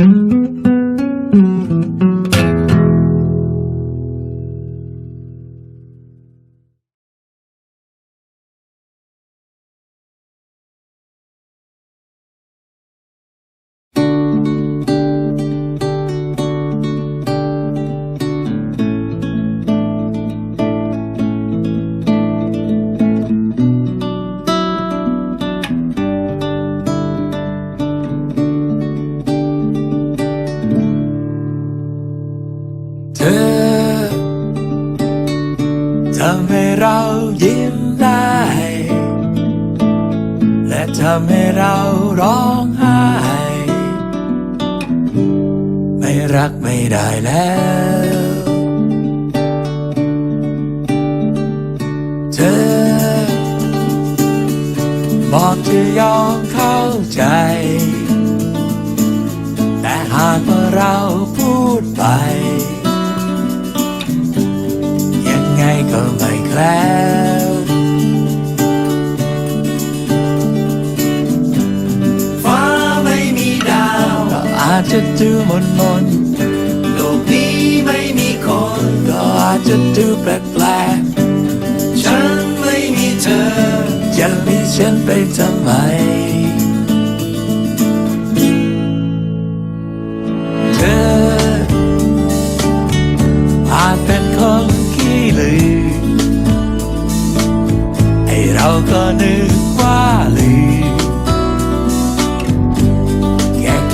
เทำให้เราร้องไห้ ไม่รักไม่ได้แล้ว เธอ บอกจะยอมเข้าใจ แต่หากว่าเราพูดไป ยังไงก็ไม่แคล้ว มนมนโลกนี้ไม่มีคนก็อาจจะดูแปลกแปลกๆฉันไม่มีเธอ จะมีฉันไปทำไม เธอ อาจเป็นคนขี้ลืมให้เราก็นึกว่า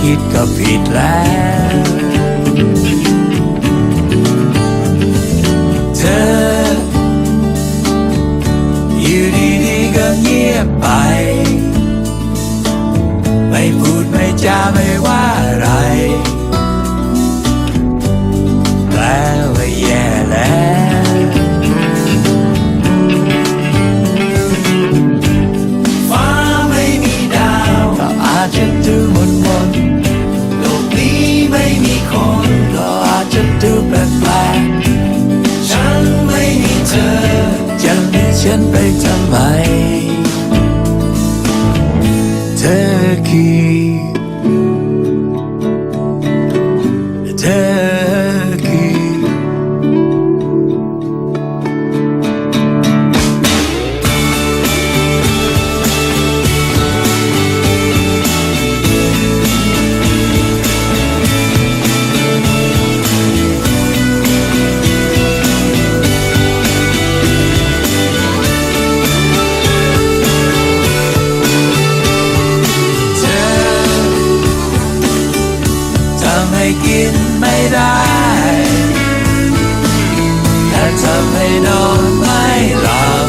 คิดก็ผิดแล้ว ปลกแปลกๆฉันไม่มีเธอจะมีฉันไปทำไมเทำให้นอนไม่หลับ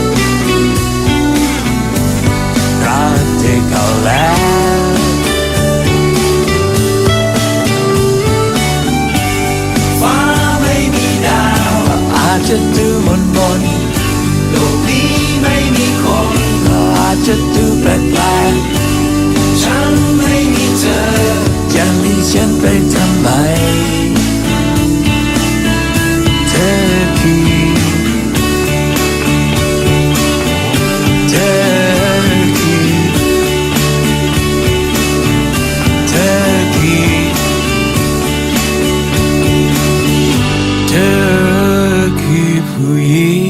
รักเธอเขาแล้วฟ้าไม่มีดาวอาจจะดูมนมนโลกนี้ไม่มีคนก็อาจจะดูแปลกแปลกฉันไม่มีเธอจะมีฉันไปทำไม you.